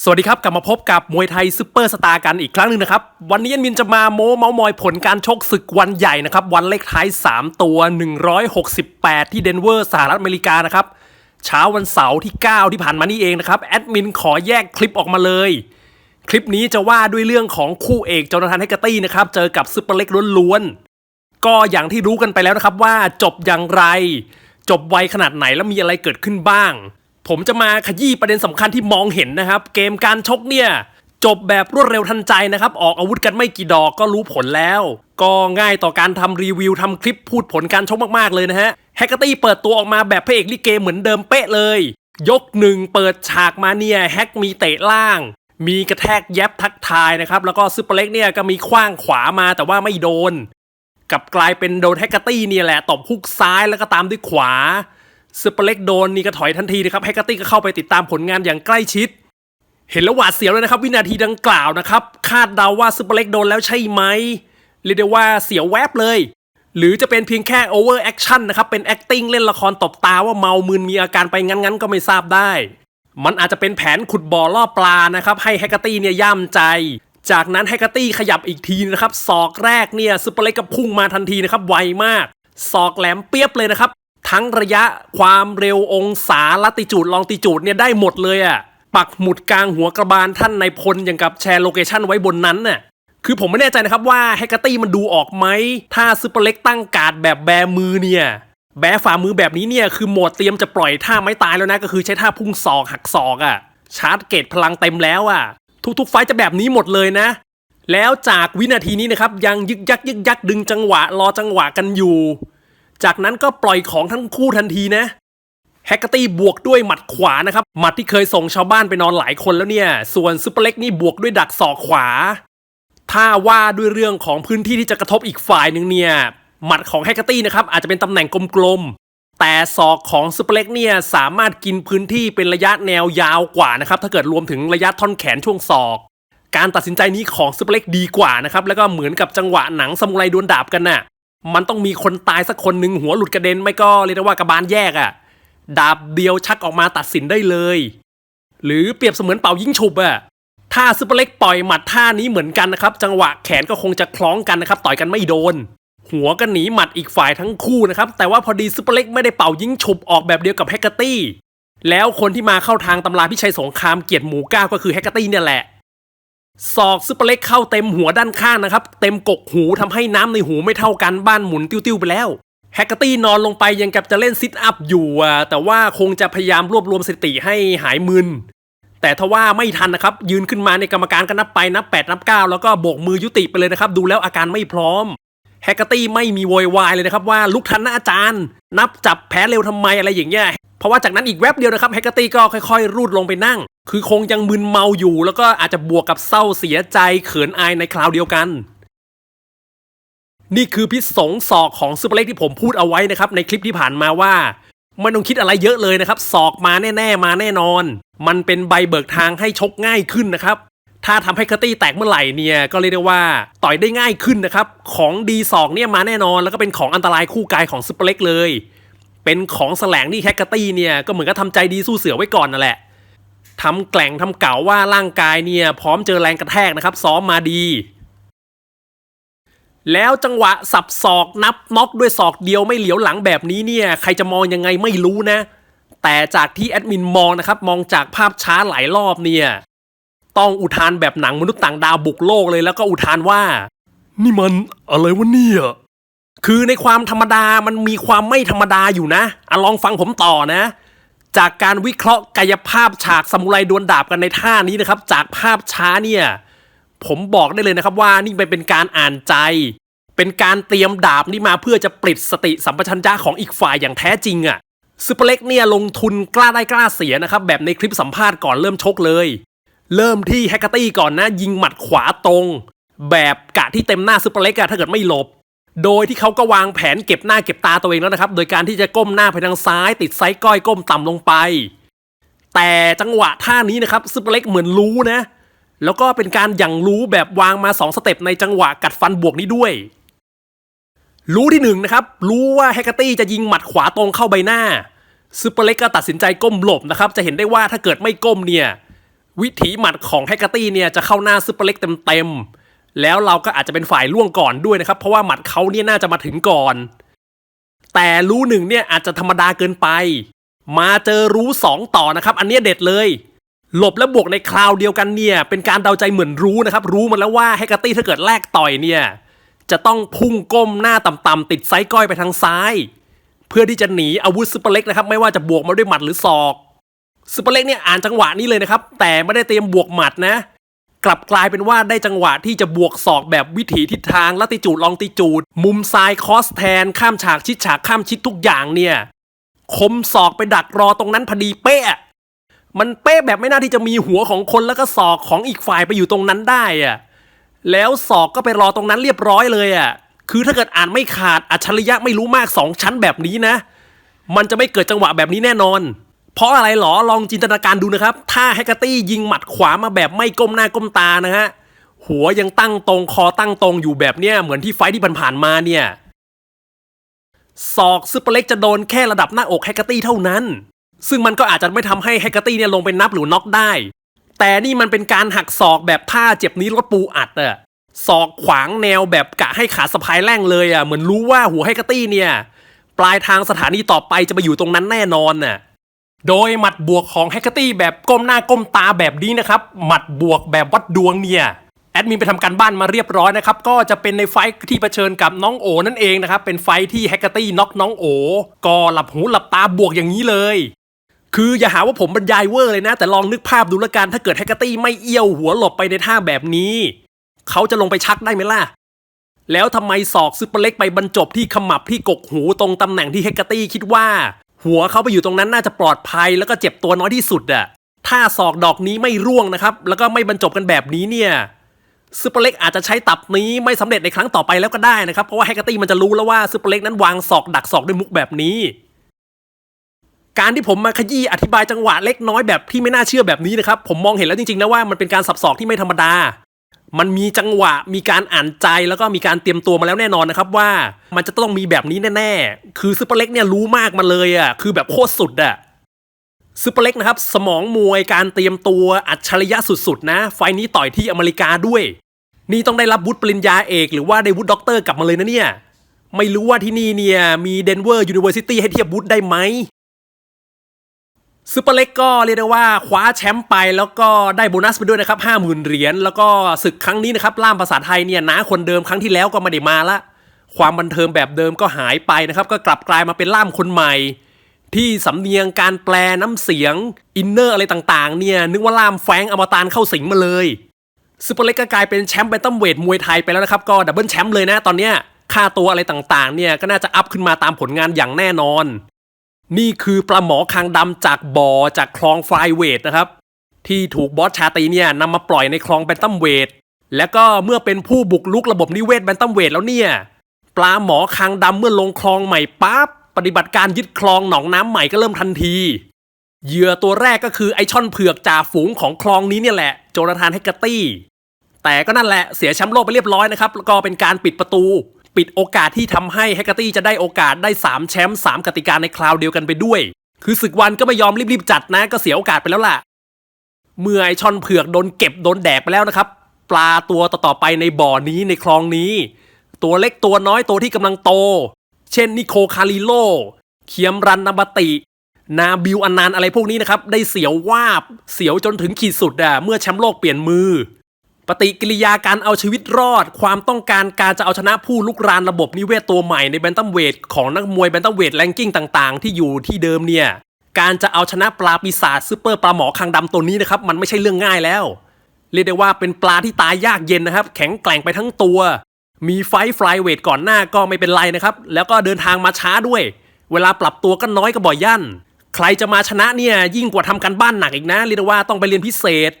สวัสดีครับ กลับมาพบกับมวยไทยซุปเปอร์สตาร์กันอีกครั้งหนึ่งนะครับ วันนี้ยันมินจะมาโม้เมามอยผลการชกศึกวันใหญ่นะครับ วันเลขท้าย 3 ตัว 168 ที่เดนเวอร์สหรัฐอเมริกานะครับ เช้าวันเสาร์ที่ 9 ที่ผ่านมานี่เองนะครับ แอดมินขอแยกคลิปออกมาเลย คลิปนี้จะว่าด้วยเรื่องของคู่เอกจอนาธานเฮกตี้นะครับเจอกับซุปเปอร์เล็กล้วนๆก็อย่างที่รู้กันไปแล้วนะครับว่าจบอย่างไร จบไวขนาดไหนแล้วมีอะไรเกิดขึ้นบ้าง ผมจะมาขยี้ประเด็นสำคัญที่มองเห็นนะครับ เกมการชกเนี่ย จบแบบรวดเร็วทันใจนะครับ ออกอาวุธกันไม่กี่ดอกก็รู้ผลแล้ว ก็ง่ายต่อการทำรีวิวทำคลิปพูดผลการชกมากๆเลยนะฮะแฮกเกอร์ตี้เปิดตัวออกมาแบบพระเอกลิเกเหมือนเดิมเป๊ะเลย ยกหนึ่งเปิดฉากมาเนี่ยแฮกมีเตะล่าง มีกระแทกแยบทักทายนะครับแล้วก็ซุปเปอร์เล็กเนี่ยก็มีขว้างขวามาแต่ว่าไม่โดนกับกลายเป็นโดนแฮกเกอร์ตี้เนี่ยแหละตบฮุกซ้ายแล้วก็ตามด้วยขวา ซูเปอร์เล็กโดนนี่ก็ถอยทันทีนะครับแฮกเกอร์ตี้ก็เข้าไปติดตามผลงานอย่างใกล้ชิด เห็นแล้วหวาดเสียวเลยนะครับ วินาทีดังกล่าวนะครับ คาดเดาว่าซูเปอร์เล็กโดนแล้วใช่ไหมเรียกได้ว่าเสียวแวบเลย หรือจะเป็นเพียงแค่โอเวอร์แอคชั่นนะครับ เป็น acting เล่นละครตบตาว่าเมามึนมีอาการไปงั้น ๆ ก็ไม่ทราบได้ มันอาจจะเป็นแผนขุดบ่อล่อปลานะครับให้แฮกเกอร์ตี้เนี่ยย่ำใจจากนั้นแฮกเกอร์ตี้ขยับอีกทีนะครับศอกแรกเนี่ยซูเปอร์เล็กก็พุ่งมาทันทีนะครับไวมากศอกแหลมเปียบเลยนะครับ ทั้งระยะความเร็วองศาลัติจูดลองติจูดเนี่ยได้หมดเลยอะ่ะปักหมุดกลางหัวกระบาลท่านในพลอย่างกับแชร์โลเคชันไว้บนนั้นน่ะคือผมไม่แน่ใจนะครับว่าแฮกเกอร์ตี้มันดูออกไหม ถ้าซูเปอร์เล็กตั้งการ์ดแบบแบมือเนี่ย แบฝ่ามือแบบนี้เนี่ย คือโหมดเตรียมจะปล่อยท่าไม้ตายแล้วนะ ก็คือใช้ท่าพุ่งศอกหักศอกอะ่ะ ชาร์จเกตพลังเต็มแล้วอะ่ะ ทุกๆไฟจะแบบนี้หมดเลยนะ แล้วจากวินาทีนี้นะครับ ยังยึกยักยึกยักดึงจังหวะรอจังหวะกันอยู่ จากนั้นก็ปล่อยของทั้งคู่ทันทีนะแฮกเกอร์ตี้บวกด้วยหมัดขวานะครับ หมัดที่เคยส่งชาวบ้านไปนอนหลายคนแล้วเนี่ย ส่วนซูเปอร์เล็กนี่บวกด้วยดักศอกขวา ถ้าว่าด้วยเรื่องของพื้นที่ที่จะกระทบอีกฝ่ายหนึ่งเนี่ย หมัดของแฮกเกอร์ตี้นะครับอาจจะเป็นตำแหน่งกลมๆ แต่ศอกของซูเปอร์เล็กเนี่ยสามารถกินพื้นที่เป็นระยะแนวยาวกว่านะครับ ถ้าเกิดรวมถึงระยะท่อนแขนช่วงศอก การตัดสินใจนี้ของซูเปอร์เล็กดีกว่านะครับ แล้วก็เหมือนกับจังหวะหนังซามูไรดวลดาบกันน่ะ มันต้องมีคนตายสักคนหนึ่งหัวหลุดกระเด็นไม่ก็เรียกได้ว่ากระบาลแยกอะ่ะ ดาบเดียวชักออกมาตัดสินได้เลย หรือเปรียบเสมือนเป่ายิงฉุบอะ่ะถ้าซูเปอร์เล็กปล่อยหมัดท่านี้เหมือนกันนะครับ จังหวะแขนก็คงจะคล้องกันนะครับ ต่อยกันไม่โดน หัวก็หนีหมัดอีกฝ่ายทั้งคู่นะครับ แต่ว่าพอดีซูเปอร์เล็กไม่ได้เป่ายิงฉุบออกแบบเดียวกับแฮกเกอร์ตี้แล้วคนที่มาเข้าทางตำราพิชัยสงครามเกียรติหมูก้าก็คือแฮกเกอร์ตี้เนี่ยแหละ ศอกซูเปอร์เล็กเข้าเต็มหัวด้านข้างนะครับ เต็มกกหูทำให้น้ำในหูไม่เท่ากันบ้านหมุนติ้วๆไปแล้วแฮกเกอร์ตี้นอนลงไปยังกับจะเล่นซิทอัพอยู่อะแต่ว่าคงจะพยายามรวบรวมสติให้หายมึน แต่ทว่าไม่ทันนะครับ ยืนขึ้นมาในกรรมการก็นับไปนับ 8 นับ 9 แล้วก็โบกมือยุติไปเลยนะครับ ดูแล้วอาการไม่พร้อม แฮกเกอร์ตี้ไม่มีโวยวายเลยนะครับว่าลุกทันนะอาจารย์ นับจับแพ้เร็วทำไมอะไรอย่างเงี้ยเพราะว่าจากนั้นอีกแวบเดียวนะครับแฮกเกอร์ตี้ก็ค่อยๆ รูดลงไปนั่ง คือคงยังมึนเมาอยู่ แล้วก็อาจจะบวกกับเศร้าเสียใจเขินอายในคราวเดียวกัน นี่คือพิษสงศอกของซูเปอร์เล็กที่ผมพูดเอาไว้นะครับในคลิปที่ผ่านมาว่าไม่ต้องคิดอะไรเยอะเลยนะครับศอกมาแน่ ๆ มาแน่นอน มันเป็นใบเบิกทางให้ชกง่ายขึ้นนะครับ ถ้าทำให้คาร์ตี้แตกเมื่อไหร่เนี่ยก็เรียกได้ว่าต่อยได้ง่ายขึ้นนะครับ ของดีศอกเนี่ยมาแน่นอน แล้วก็เป็นของอันตรายคู่กายของซูเปอร์เล็กเลย เป็นของแสลงที่แฮกเกอร์ตี้เนี่ยก็เหมือนกับทำใจดีสู้เสือไว้ก่อนนั่นแหละทำแกล่งทำเก่าว่าร่างกายเนี่ยพร้อมเจอแรงกระแทกนะครับ ซ้อมมาดี แล้วจังหวะสับศอกนับน็อกด้วยศอกเดียวไม่เหลียวหลังแบบนี้เนี่ยใครจะมองยังไงไม่รู้นะ แต่จากที่แอดมินมองนะครับมองจากภาพช้าหลายรอบเนี่ย ต้องอุทานแบบหนังมนุษย์ต่างดาวบุกโลกเลยแล้วก็อุทานว่า นี่มันอะไรวะเนี่ย คือในความธรรมดามันมีความไม่ธรรมดาอยู่นะอะลองฟังผมต่อนะ จากการวิเคราะห์กายภาพฉากซามูไรดวลดาบกันในท่านี้นะครับ จากภาพช้าเนี่ยผมบอกได้เลยนะครับว่านี่มันเป็นการอ่านใจ เป็นการเตรียมดาบนี่มาเพื่อจะปลิดสติสัมปชัญญะของอีกฝ่ายอย่างแท้จริงอะ่ะซูเปอร์เล็กเนี่ยลงทุนกล้าได้กล้าเสียนะครับแบบในคลิปสัมภาษณ์ก่อนเริ่มชกเลย เริ่มที่แฮกเกอร์ตี้ก่อนนะ ยิงหมัดขวาตรง แบบกะที่เต็มหน้าซูเปอร์เล็กอะถ้าเกิดไม่หลบ โดยที่เขาก็วางแผนเก็บหน้าเก็บตาตัวเองแล้วนะครับ โดยการที่จะก้มหน้าไปทางซ้าย ติดไซส์ก้อยก้มต่ำลงไป แต่จังหวะท่านี้นะครับซูเปอร์เล็กเหมือนรู้นะ แล้วก็เป็นการอย่างรู้แบบวางมาสองสเต็ปในจังหวะกัดฟันบวกนี้ด้วย รู้ที่หนึ่งนะครับรู้ว่าแฮกเกอร์ตี้จะยิงหมัดขวาตรงเข้าใบหน้าซูเปอร์เล็กก็ตัดสินใจก้มหลบนะครับจะเห็นได้ว่าถ้าเกิดไม่ก้มเนี่ย วิถีหมัดของแฮกเกอร์ตี้เนี่ยจะเข้าหน้าซุปเปอร์เล็กเต็มๆ แล้วเราก็อาจจะเป็นฝ่ายล่วงก่อนด้วยนะครับ เพราะว่าหมัดเขาเนี่ยน่าจะมาถึงก่อน แต่รู้หนึ่งเนี่ยอาจจะธรรมดาเกินไป มาเจอรู้สองต่อนะครับ อันเนี้ยเด็ดเลย หลบและบวกในคราวเดียวกันเนี่ย เป็นการเดาใจเหมือนรู้นะครับ รู้มาแล้วว่าแฮกเกอร์ตี้ถ้าเกิดแลกต่อยเนี่ยจะต้องพุ่งก้มหน้าต่ำๆติดไซก้อยไปทางซ้าย เพื่อที่จะหนีอาวุธซุปเปอร์เล็กนะครับ ไม่ว่าจะบวกมาด้วยหมัดหรือศอก ซุปเปอร์เล็กเนี่ยอ่านจังหวะนี้เลยนะครับ แต่ไม่ได้เตรียมบวกหมัดนะ กลับกลายเป็นว่าได้จังหวะที่จะบวกศอกแบบวิถีทิศทางลัติจูดลองติจูด มุมซ้ายคอสแทน ข้ามฉากชิดฉากข้ามชิดทุกอย่างเนี่ยคมศอกไปดักรอตรงนั้นพอดีเป๊ะมันเป๊ะแบบไม่น่าที่จะมีหัวของคนแล้วก็ศอกของอีกฝ่ายไปอยู่ตรงนั้นได้อะแล้วศอกก็ไปรอตรงนั้นเรียบร้อยเลยอะคือถ้าเกิดอ่านไม่ขาดอัจฉริยะไม่รู้มากสองชั้นแบบนี้นะ มันจะไม่เกิดจังหวะแบบนี้แน่นอน เพราะอะไรหรอลองจินตนาการดูนะครับ ถ้าแฮกเกอร์ตี้ยิงหมัดขวามาแบบไม่ก้มหน้าก้มตานะฮะหัวยังตั้งตรงคอตั้งตรงอยู่แบบเนี้ยเหมือนที่ไฟที่ผ่านๆมาเนี่ยศอกซุปเปอร์เล็กจะโดนแค่ระดับหน้าอกแฮกเกอร์ตี้เท่านั้น ซึ่งมันก็อาจจะไม่ทำให้แฮกเกอร์ตี้เนี่ยลงไปนับหรือน็อกได้ แต่นี่มันเป็นการหักศอกแบบท่าเจ็บนี้รถปูอัดอะศอกขวางแนวแบบกะให้ขาสะพายแร่งเลยอะเหมือนรู้ว่าหัวแฮกเกอร์ตี้เนี่ย ปลายทางสถานีต่อไปจะไปอยู่ตรงนั้นแน่นอนน่ะ โดยหมัดบวกของแฮกเกอร์ตี้แบบก้มหน้าก้มตาแบบนี้นะครับ หมัดบวกแบบวัดดวงเนี่ยแอดมินไปทำการบ้านมาเรียบร้อยนะครับ ก็จะเป็นในไฟที่เผชิญกับน้องโอนั่นเองนะครับ เป็นไฟที่แฮกเกอร์ตี้น็อกน้องโอ ก็หลับหูหลับตาบวกอย่างนี้เลย คืออย่าหาว่าผมบรรยายเวอร์เลยนะ แต่ลองนึกภาพดูละกันถ้าเกิดแฮกเกอร์ตี้ไม่เอี้ยวหัวหลบไปในท่าแบบนี้ เขาจะลงไปชักได้ไหมล่ะ แล้วทำไมศอกซุปเปอร์เล็กไปบรรจบที่ขมับที่กกหูตรงตำแหน่งที่แฮกเกอร์ตี้คิดว่า หัวเขาไปอยู่ตรงนั้นน่าจะปลอดภัยแล้วก็เจ็บตัวน้อยที่สุดอะถ้าศอกดอกนี้ไม่ร่วงนะครับ แล้วก็ไม่บรรจบกันแบบนี้เนี่ยซุปเปอร์เล็กอาจจะใช้ตับนี้ไม่สำเร็จในครั้งต่อไปแล้วก็ได้นะครับ เพราะว่าแฮกเกอร์ตี้มันจะรู้แล้วว่าซุปเปอร์เล็กนั้นวางศอกดักศอกด้วยมุกแบบนี้ การที่ผมมาขยี้อธิบายจังหวะเล็กน้อยแบบที่ไม่น่าเชื่อแบบนี้นะครับ ผมมองเห็นแล้วจริงๆนะว่ามันเป็นการสับศอกที่ไม่ธรรมดา มันมีจังหวะมีการอ่านใจแล้วก็มีการเตรียมตัวมาแล้วแน่นอนนะครับว่ามันจะต้องมีแบบนี้แน่ๆ คือซุปเปอร์เล็กเนี่ยรู้มากมาเลยอะคือแบบโคตรสุดอะซุปเปอร์เล็กนะครับสมองมวยการเตรียมตัวอัจฉริยะสุดๆนะ ไฟนี้ต่อยที่อเมริกาด้วย นี่ต้องได้รับวุฒิปริญญาเอกหรือว่าได้วุฒิด็อกเตอร์กลับมาเลยนะเนี่ย ไม่รู้ว่าที่นี่เนี่ยมีเดนเวอร์ยูนิเวอร์ซิตี้ให้เทียบวุฒิได้ไหม ซูเปอร์เล็กก็เรียกได้ว่าคว้าแชมป์ไปแล้วก็ได้โบนัสไปด้วยนะครับห้าหมื่นเหรียญแล้วก็ศึกครั้งนี้นะครับล่ามภาษาไทยเนี่ยน้าคนเดิมครั้งที่แล้วก็ไม่ได้มาละ ความบันเทิงแบบเดิมก็หายไปนะครับ ก็กลับกลายมาเป็นล่ามคนใหม่ ที่สำเนียงการแปลน้ำเสียง อินเนอร์อะไรต่างๆ เนี่ยนึกว่าล่ามแฟงอมตานเข้าสิงมาเลยซูเปอร์เล็กก็กลายเป็นแชมป์แบนตัมเวทมวยไทยไปแล้วนะครับก็ดับเบิลแชมป์เลยนะตอนเนี้ยค่าตัวอะไรต่างๆเนี่ยก็น่าจะอัพขึ้นมาตามผลงานอย่างแน่นอน นี่คือปลาหมอคางดำจากบ่อจากคลองฟลายเวทนะครับ ที่ถูกบอสชาตีเนี่ยนำมาปล่อยในคลองแบนตัมเวทและก็เมื่อเป็นผู้บุกลุกระบบนิเวศแบนตัมเวทแล้วเนี่ย ปลาหมอคางดำเมื่อลงคลองใหม่ปั๊บปฏิบัติการยึดคลองหนองน้ำใหม่ก็เริ่มทันทีเหยื่อตัวแรกก็คือไอช่อนเผือกจ่าฝูงของคลองนี้เนี่ยแหละ โจนาธานแฮกเกอร์ตี้ แต่ก็นั่นแหละเสียแชมป์โลกไปเรียบร้อยนะครับแล้วก็เป็นการปิดประตู ปิดโอกาสที่ทำให้แฮกเกอร์ตี้จะได้โอกาสได้ 3 แชมป์3กติกาในคราวเดียวกันไปด้วย คือศึกวันก็ไม่ยอมรีบๆจัดนะก็เสียโอกาสไปแล้วล่ะ เมื่อไอชอนเผือกโดนเก็บโดนแดกไปแล้วนะครับ ปลาตัวต่อๆไปในบ่อนี้ในคลองนี้ ตัวเล็กตัวน้อยตัวที่กำลังโต เช่นนิโคคาริโลเคียมรันนาบติ นาบิวอันนานอะไรพวกนี้นะครับได้เสียววาบ เสียวจนถึงขีดสุดอะเมื่อแชมป์โลกเปลี่ยนมือ ปฏิกิริยาการเอาชีวิตรอด ความต้องการการจะเอาชนะผู้ลุกรานระบบนิเวศตัวใหม่ในแบนตัมเวทของนักมวยแบนตัมเวทแรงกิ้งต่างๆ ที่อยู่ที่เดิมเนี่ย การจะเอาชนะปลาปีศาจซูเปอร์ปลาหมอคางดำตัวนี้นะครับ มันไม่ใช่เรื่องง่ายแล้ว เรียกได้ว่าเป็นปลาที่ตายยากเย็นนะครับ แข็งแกร่งไปทั้งตัว มีไฟฟลายเวทก่อนหน้าก็ไม่เป็นไรนะครับ แล้วก็เดินทางมาช้าด้วย เวลาปรับตัวก็น้อยก็บ่อยยั่น ใครจะมาชนะเนี่ยยิ่งกว่าทำการบ้านหนักอีกนะเรียกได้ว่าต้องไปเรียนพิเศษ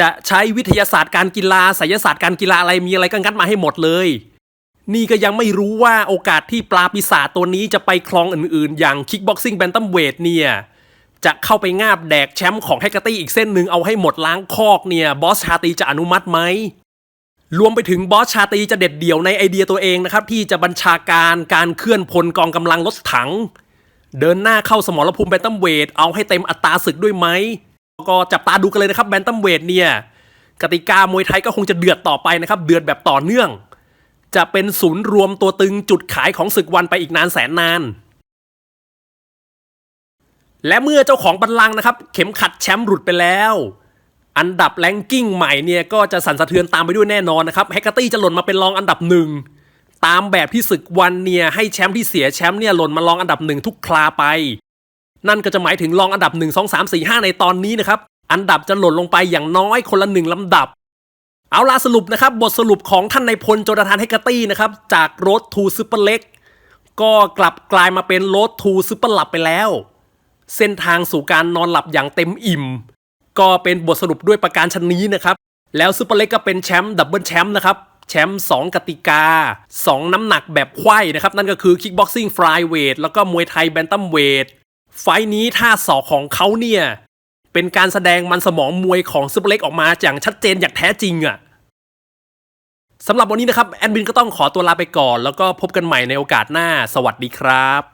จะใช้วิทยาศาสตร์การกีฬาไสยศาสตร์การกีฬาอะไรมีอะไรก็งัดมาให้หมดเลย นี่ก็ยังไม่รู้ว่าโอกาสที่ปลาปีศาจตัวนี้จะไปคลองอื่นๆ อย่างคิกบ็อกซิ่งแบนตัมเวทเนี่ยจะเข้าไปงาบแดกแชมป์ของแฮกเกอร์ตี้อีกเส้นหนึ่งเอาให้หมดล้างคอกเนี่ยบอสชาตีจะอนุมัติไหมรวมไปถึงบอสชาตีจะเด็ดเดี่ยวในไอเดียตัวเองนะครับที่จะบัญชาการการเคลื่อนพลกองกำลังรถถัง เดินหน้าเข้าสมรภูมิแบนตัมเวทเอาให้เต็มอัตราศึกด้วยไหม ก็จับตาดูกันเลยนะครับแบนตัมเวทเนี่ยกติกามวยไทยก็คงจะเดือดต่อไปนะครับ เดือดแบบต่อเนื่อง จะเป็นศูนย์รวมตัวตึงจุดขายของศึกวันไปอีกนานแสนนาน และเมื่อเจ้าของบัลลังก์นะครับ เข็มขัดแชมป์หลุดไปแล้ว อันดับแรงกิ้งใหม่เนี่ยก็จะสั่นสะเทือนตามไปด้วยแน่นอนนะครับแฮกเกอร์ตี้จะหล่นมาเป็นรองอันดับหนึ่งตามแบบที่ศึกวันเนี่ยให้แชมป์ที่เสียแชมป์เนี่ยหล่นมารองอันดับหนึ่งทุกคลาไป นั่นก็จะหมายถึงรองอันดับ 1 2 3 4 5 ในตอนนี้นะครับ อันดับจะหล่นลงไปอย่างน้อยคนละหนึ่งลำดับ เอาล่ะสรุปนะครับ บทสรุปของท่านในพลโจนาธานเฮกตี้นะครับ จากรดทูซูเปอร์เล็กก็กลับกลายมาเป็นรดทูซูเปอร์หลับไปแล้ว เส้นทางสู่การนอนหลับอย่างเต็มอิ่ม ก็เป็นบทสรุปด้วยประการชนนี้นะครับ แล้วซูเปอร์เล็กก็เป็นแชมป์ดับเบิลแชมป์นะครับแชมป์2กติกา 2 น้ำหนักแบบไขว้นะครับ นั่นก็คือคิกบ็อกซิ่งฟลายเวทแล้วก็มวยไทยแบนตัมเวท ไฟนี้ท่าศอกของเขาเนี่ย เป็นการแสดงมันสมองมวยของซูเปอร์เล็กออกมาอย่างชัดเจนอย่างแท้จริงอะ่ะสำหรับวันนี้นะครับ แอดมินก็ต้องขอตัวลาไปก่อน แล้วก็พบกันใหม่ในโอกาสหน้า สวัสดีครับ